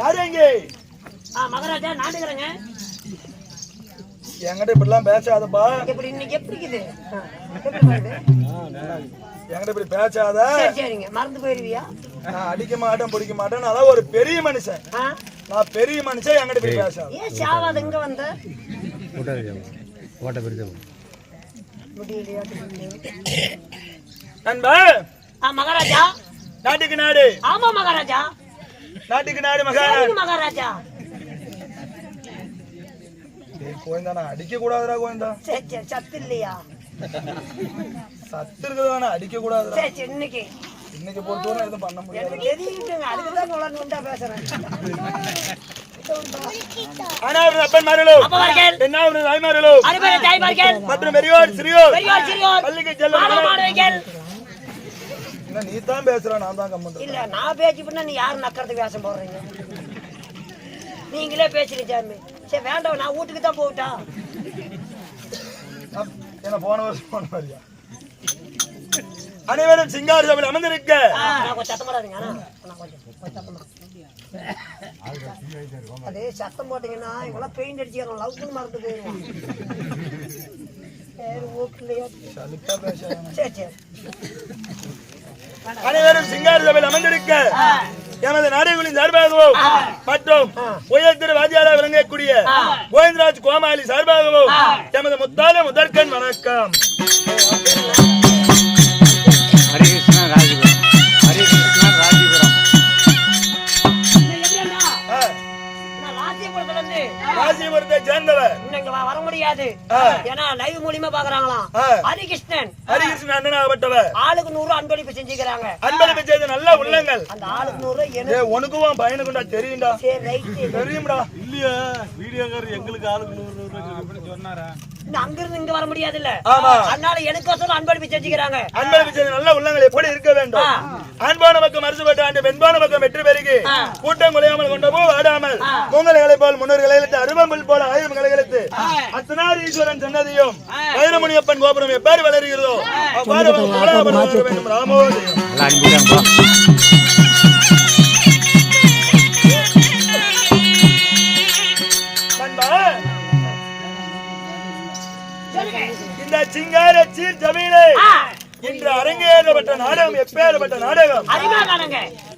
யாரு எங்கே ஆ மகாராஜா நாட்டுக்கிறேங்க என்கிட்ட இப்படிலாம் பேசாதப்பா. இப்படி இன்னைக்கு எப்படி இருக்குது? என்கிட்ட இப்படி பேசாத. சரி சரிங்க. மறந்து போயிருவியா? நான் அடிக்க மாட்டேன் பிடிக்க மாட்டேன். நான் ஒரு பெரிய மனுஷன்? நான் பெரிய மனுஷன் என்கிட்ட இப்படி பேசாத. ஏன் சாவாத இங்க வந்த? ஓட்ட நண்பா மகாராஜா. நாட்டுக்கு நாடு. ஆமா மகாராஜா. நாட்டுக்கு நாடு மகாராஜ் சரிங்க மகாராஜா. கோயந்தா நான் அடிக்க கூடாதுடா கோயந்தா சரி சரி சத்து இல்லையா? சத்து இருக்குதானே அடிக்க கூடாதுடா சரி இன்னைக்கு. இன்னைக்கு பொறுத்தவரை எதுவும் பண்ண முடியாது. உலகம் உண்டா பேசுறேன். தாய்மார்கள் மற்றும் பெரியோர் சிறியோர். பள்ளிக்கு செல்லும் மாணவ மாணவிகள் என்ன நீ தான் பேசுற நான் தான் கம்மன் இல்ல நான் பேச்சு பண்ணா நீ யாரு நக்கறதுக்கு வேஷம் போடுறீங்க? நீங்களே பேசுறீங்க சாமி சரி வேண்டாம் நான் வீட்டுக்கு தான் போகட்டா? என்ன போன வருஷம் போன மாதிரியா? அனைவரும் சிங்காரி சபையில் அமர்ந்திருக்க. அது சத்தம் போட்டீங்கன்னா இவங்களாம் பெயிண்ட் அடிச்சுக்கிறோம் லவ் மறந்து போயிடுவோம் சரி பேசாத. சரி சரி. அனைவரும் சிங்கார சபையில் அமர்ந்திருக்க எமது நாடுகளின் சார்பாகவும் மற்றும் உயர்திரு வாத்தியாரா விளங்கக்கூடிய கோவிந்தராஜ் கோமாளி சார்பாகவும் எமது முத்தால முதற்கண் வணக்கம். ராசிபுரத்தை சேர்ந்தவர் இன்னும் இங்க வ- வர முடியாது. ஆ. ஏன்னா லைவ் மூலியமா பாக்குறாங்களாம் ஆ. ஹரிகிருஷ்ணன். ஹரிகிருஷ்ணன் அண்ணனாகப்பட்டவர் ஆளுக்கு நூறு அன்பளிப்பு செஞ்சுக்கிறாங்க. அன்பளிப்பு செய்த நல்ல உள்ளங்கள். அந்த ஆளுக்கு நூறு எனக்கு ஏ உனக்கும் உன் பையனுக்கும்டா தெரியும்டா. இல்லையா வீடியோக்காரர் எங்களுக்கு ஆளுக்கு நூறு நூறு அப்படி சொன்னாரா? இன்னும் அங்கிருந்து இங்க வர முடியாதுல்ல. ஆமா. அதனால எனக்கோசரம் அன்பளிப்பு செஞ்சுக்கிறாங்க. அன்பளிப்பு நல்ல உள்ளங்கள் எப்படி இருக்க வேண்டும்? ஆண்பான பக்கம் அரசுபட்ட ஆண்டு பெண்பான பக்கம் வெற்றி பெருகி கூட்டம் குலையாமல் கொண்ட வாடாமல் மூங்கலைகளை போல் கலையிலிட்டு அருவம்பில் போல ஆயுதம் கலைகளுக்கு அத்தனார் ஈஸ்வரன் சன்னதியும் வைரமுனியப்பன் கோபுரம் எவ்வாறு வளர்கிறதோ அவ்வாறு வளர வேண்டும். இந்த சிங்கார சீர் ஜமீனை இன்று அரங்கேறப்பட்ட நாடகம் எப்பேறப்பட்ட நாடகம்?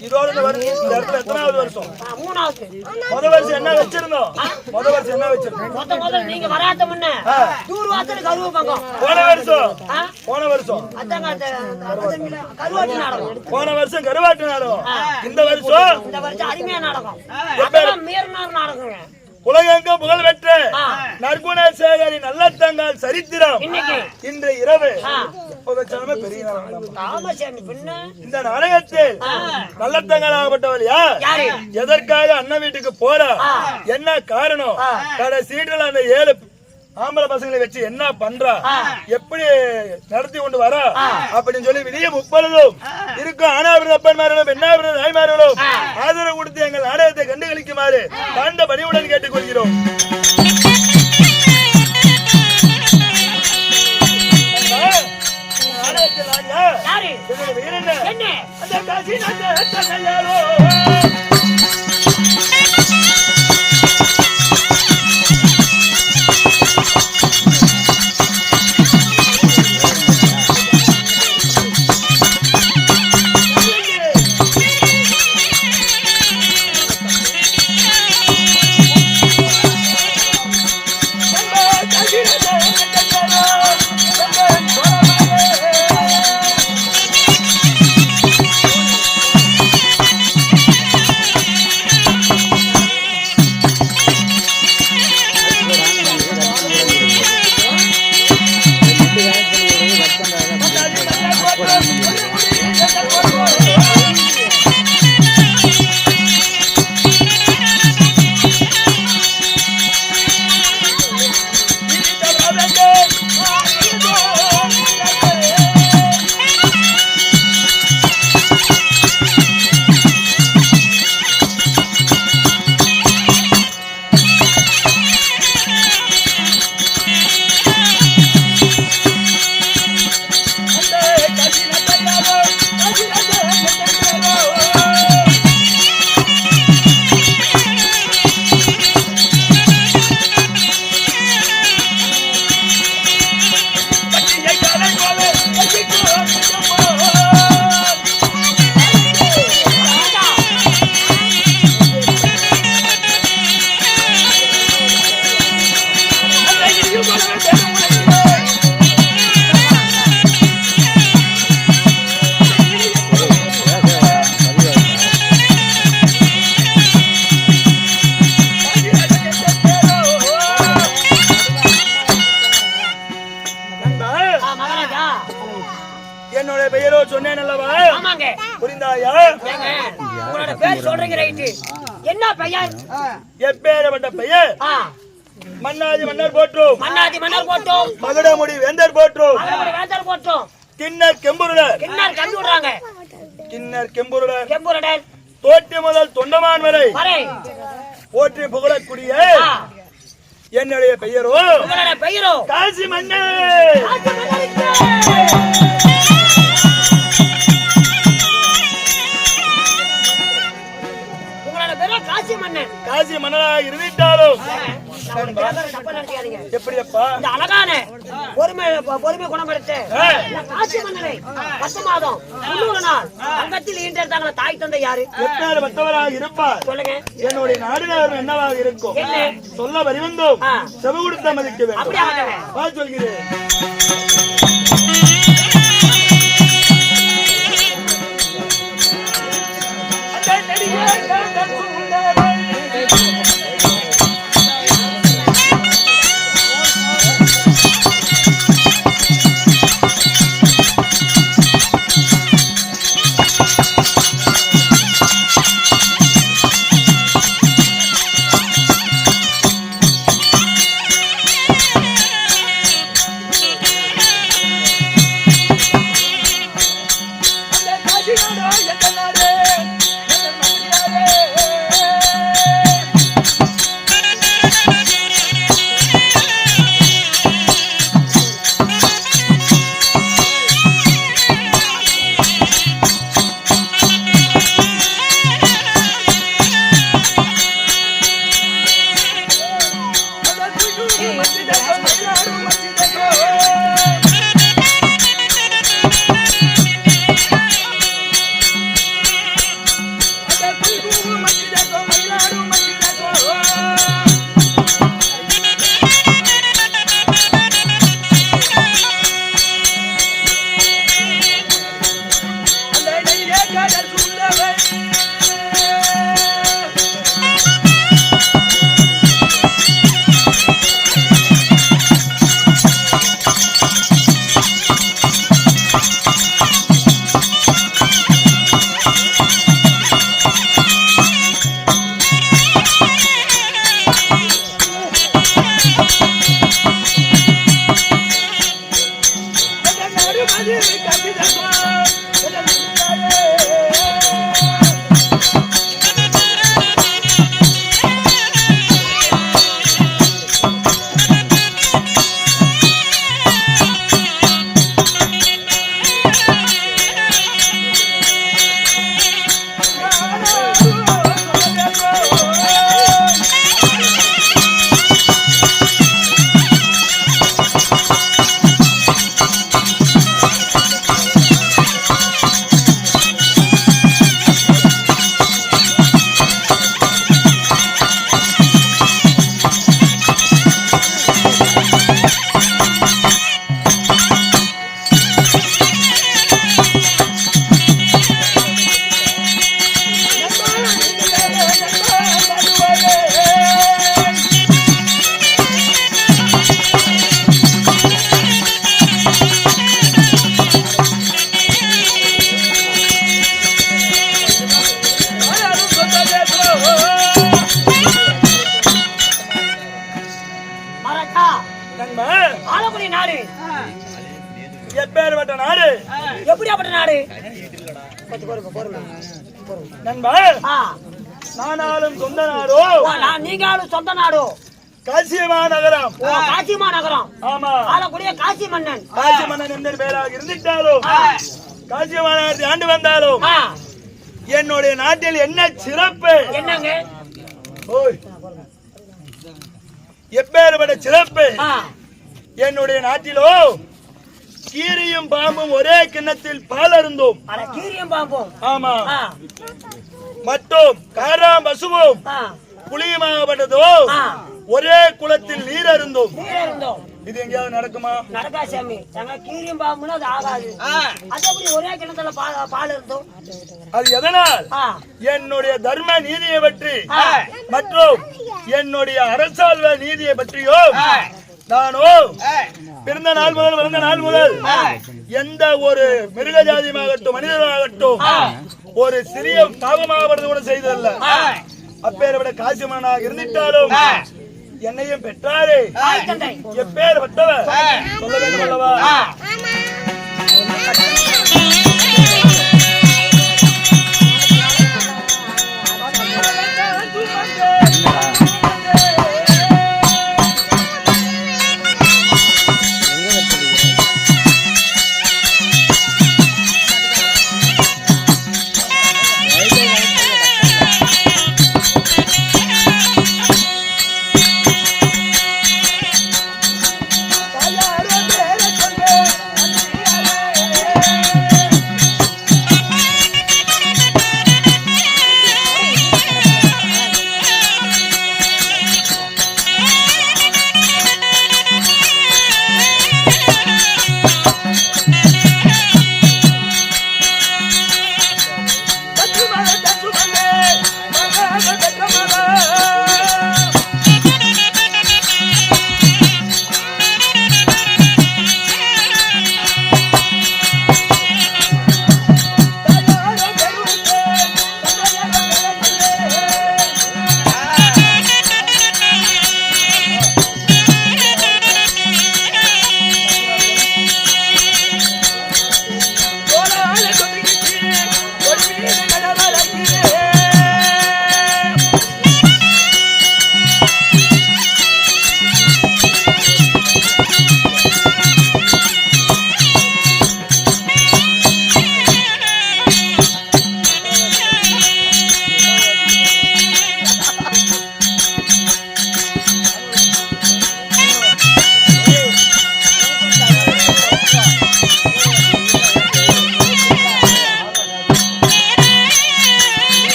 இந்த வருஷம் இந்த இடத்துல எத்தனாவது வருஷம்? ஆ, மூணாவது. முத வருஷம் என்ன வச்சிருந்தோம்? முத வருஷம் என்ன வச்சிருந்தோம்? மொத்த முதல்ல நீங்க வராத முன்ன நூறு வாசல் கருவு பங்கம் போன வருஷம்? போன வருஷம்? கருவாட்டி நாடகம். போன வருஷம் கருவாட்டு நாடகம். இந்த வருஷம்? இந்த வருஷம் அருமையா நாடகம். மீறினார் நாடகங்க. உலகெங்கும் புகழ் பெற்ற ஆ. நற்குணசேகரி நல்லத்தங்கால் சரித்திரம். இன்று இரவு. பெரிய இந்த நாடகத்தில் நல்லத்தங்கால் ஆகப்பட்டவள் யார்? எதற்காக அண்ணன் வீட்டுக்கு போறா? என்ன காரணம்? கடை சீட்டில் அந்த ஏழு ஆம்பளை பசங்களை வச்சு என்ன பண்றா? எப்படி நடத்தி கொண்டு வரா? அப்படின்னு சொல்லி விடிய முப்பொழுதும் இருக்கும் ஆனாபிரதப்பன்மார்களும் பெண்ணாபிரத தாய்மார்களும் ஆதரவு கொடுத்து எங்கள் நாடகத்தை கண்டுகளிக்குமாறு தாண்ட பணிவுடன் கேட்டுக்கொள்கிறோம். என்ன? என்ன? அந்த காசி நாட்டு கிண்ணர் கெம்புருடர் செம்புரடர் தோற்றி முதல் தொண்டமான் வரை. போற்றி புகழக்கூடிய என்னுடைய பெயரோ? பெயரோ? காசி மன்னர் காசி மன்னன். காசி மன்னராக இருந்துட்டாலும் எப்படியப்பா? இந்த அழகான பொறுமை பொறுமை குணப்படுத்த காசி மன்னனை பத்து மாதம் முன்னூறு நாள் அங்கத்தில் ஈண்டெடுத்தாங்களே தாய் தந்தை யாரு? எப்பேறு மற்றவராக இருப்பார். சொல்லுங்க. என்னுடைய நாடுகாரம் என்னவாக இருக்கும்? என்ன? சொல்ல வருவந்தோம். செவி கொடுத்த மதிக்க அப்படி வேண்டும் ஆகட்டும் வா சொல்கிறேன். நாடு. கொஞ்சம் பொறுமை, பொறுமை, பொறுமை. நண்பா ஆ, நானாலும் சொந்த நாடோ? நான் நீங்களும் சொந்த நாடோ? காசியமா நகரம்? ஓ காசிமா நகரம். ஆமா. ஆலக்குடிய காசி மன்னன். காசி மன்னன் என்ற பெயராக இருந்துட்டாலும் காசியமா நகரத்தை ஆண்டு வந்தாலும் என்னுடைய நாட்டில் என்ன சிறப்பு? என்னங்க. எப்பேற்பட்ட சிறப்பு? என்னுடைய நாட்டிலோ கீரியும் பாம்பும் ஒரே கிண்ணத்தில் பால் அருந்தோம் கீரியும் பாம்பும். ஆமா. மற்றும் காராம் பசுவும். புளியுமாகப்பட்டதோ. ஒரே குளத்தில் நீர் அருந்தோம் இது எங்கேயாவது நடக்குமா? நடக்கா சாமி. நாங்க கீரியும் பாம்புன்னு அது ஆகாது. அது ஒரே கிணத்துல பால் இருந்தோம் அது எதனால்? என்னுடைய தர்ம நீதியை பற்றி. மற்றும் என்னுடைய அரசால்வ நீதியை பற்றியும் நானோ பிறந்த நாள் முதல் வளர்ந்த நாள் முதல். எந்த ஒரு மிருக ஜாதியாகட்டும் மனிதனாகட்டும் ஒரு சிறிய பாவமாவது கூட செய்ததல்ல. அப்பேரை விட காசிமனாக இருந்துட்டாலும் என்னையும் பெற்றாரே. எப்பேர் பட்டவர் சொல்ல வேண்டும் அல்லவா?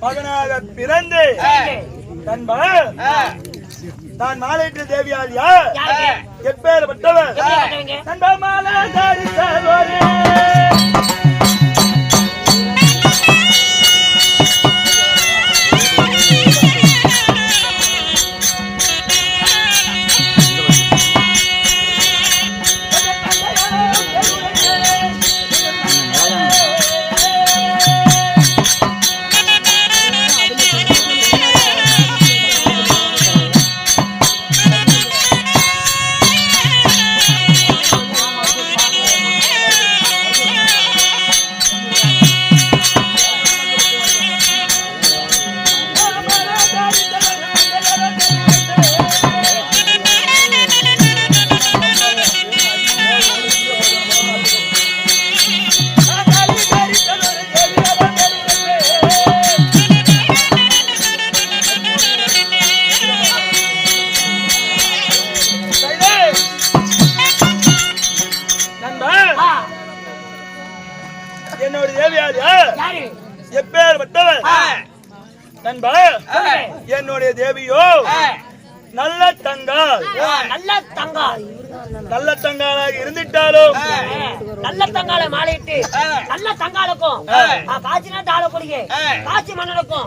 மகனாக பிறந்து சரி. நண்பா நான் மாலையிட்டு தேவியால் யார் யாருக்கு? எப்பேர் பட்டவர் எப்படிப்பட்டவங்க? நண்பா மாலை மன்னனுக்கும்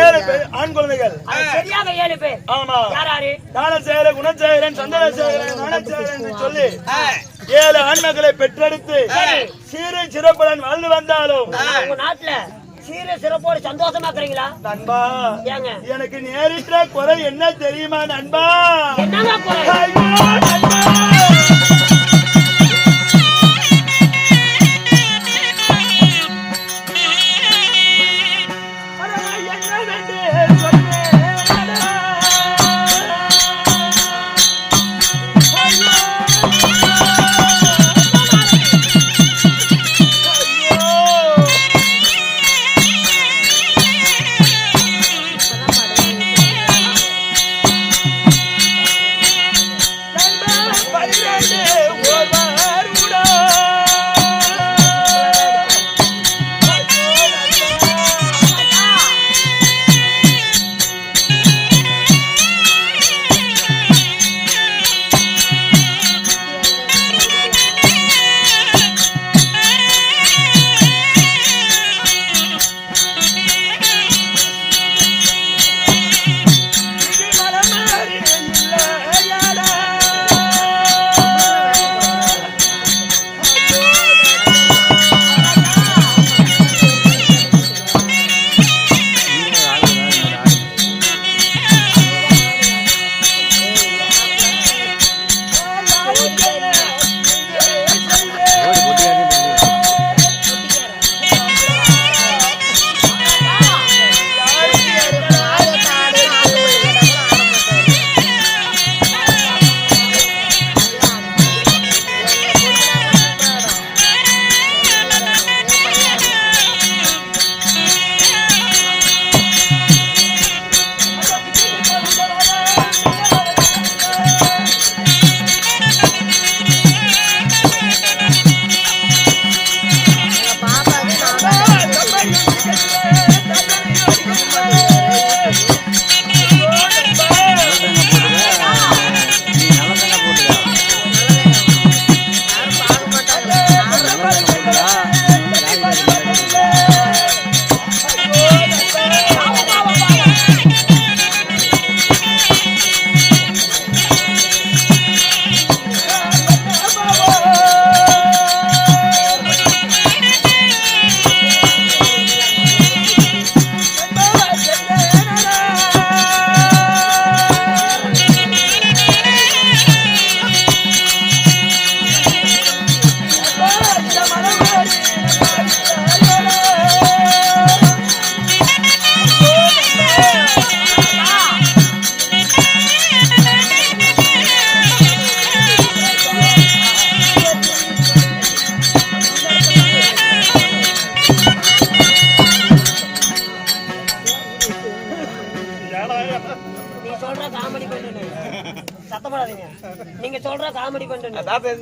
ஏழு பேர் ஆண் குழந்தைகள். அது சரியாக ஏழு பேர். ஆமா. யார் யாரு ஞானசேகர குணசேகரன் சந்திரசேகரன் ஞானசேகரன் என்று சொல்லி ஏழு ஆண்மக்களை பெற்றெடுத்து சீரை. சிறப்புடன் வாழ்ந்து வந்தாலும் உங்க நாட்டுல சீர சிறப்போடு சந்தோஷமா இருக்கிறீங்களா? நண்பா ஏங்க. எனக்கு நேரிட்ட குறை என்ன தெரியுமா நண்பா? என்னங்க குறை?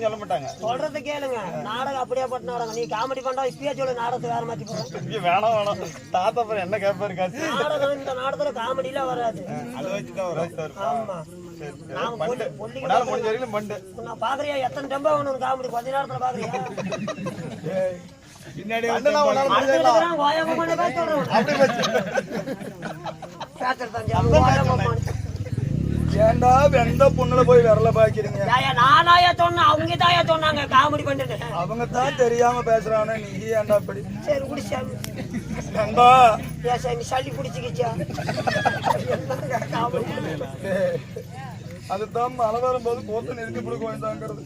சொல்ல மாட்டாங்க. சொல்றத கேளுங்க. நாடகம் அப்படியே போட்டு நாடகம் நீ காமெடி பண்றா இப்பயே சொல்லு நாடகத்தை வேற மாத்தி போறேன் ஐயோ, வேணாம் வேணாம். தாத்தா அப்புறம் என்ன கேட்பாரு காசு? நாடகம் இந்த நாடகத்துல காமெடியில வராது. அதை வச்சு தான் வரும் சார். ஆமா. முடிஞ்ச வரைக்கும் நான் பாக்குறியா எத்தனை டெம்பா வேணும் காமெடி கொஞ்ச நேரத்துல பாக்குறியா பின்னாடி பேச ஏன்டா வெந்த பொண்ணுல போய் விரல பாக்கிறீங்க நானாயா சொன்னேன் அவங்க தாயா சொன்னாங்க காமெடி பண்ணிட்டு. அவங்க தான் தெரியாம பேசுறானே நீ ஏன்டா அப்படி சரி குடிச்சாமி நண்பா சார் நீ சளி பிடிச்சிக்கிச்சா? அதுதான் மழை வரும்போது போத்து நிறுத்தி பிடிக்க வேண்டாங்கிறது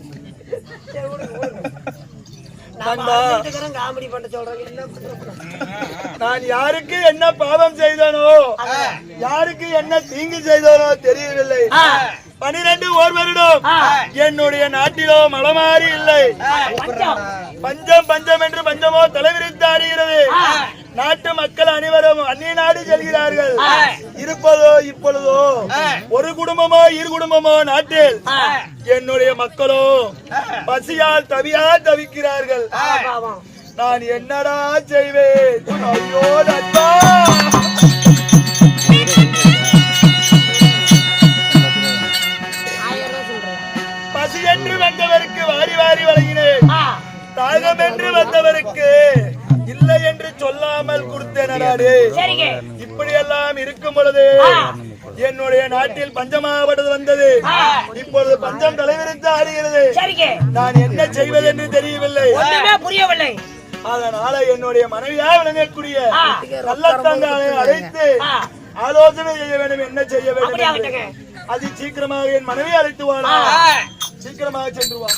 காமெடி பண்ண சொல்றேன்? நான் யாருக்கு என்ன பாவம் செய்தனோ யாருக்கு என்ன தீங்கு செய்தனோ தெரியவில்லை. பனிரெண்டு ஓர் வருடம். என்னுடைய நாட்டிலோ மலமாறி இல்லை. பஞ்சம். பஞ்சம் பஞ்சம் என்று பஞ்சமோ தலைவிரித்து ஆடுகிறது. நாட்டு மக்கள் அனைவரும் அந்நிய நாடு செல்கிறார்கள். இருப்பதோ இப்பொழுதோ ஒரு குடும்பமோ இரு குடும்பமோ நாட்டில் என்னுடைய மக்களோ பசியால் தவியா தவிக்கிறார்கள். நான் என்னடா செய்வேன்? ஐயோ சொல்றேன். பசி என்று வந்தவருக்கு வாரி வாரி வழங்கினேன். தாகம் என்று வந்தவருக்கு கொடுத்தேன் நாடு சரிங்க. இப்படி எல்லாம் இருக்கும் பொழுது என்னுடைய நாட்டில் பஞ்சமாகப்பட்டது வந்தது. இப்பொழுது பஞ்சம் தலைவிரித்து ஆடுகிறது. நான் என்ன செய்வது என்று தெரியவில்லை புரியவில்லை. அதனால என்னுடைய மனைவியா விளங்கக்கூடிய ஆ. நல்லத்தங்காலை அழைத்து. ஆலோசனை செய்ய வேண்டும். என்ன செய்ய வேண்டும் அதி சீக்கிரமாக என் மனைவி அழைத்து வாழ. சீக்கிரமாக சென்று வா.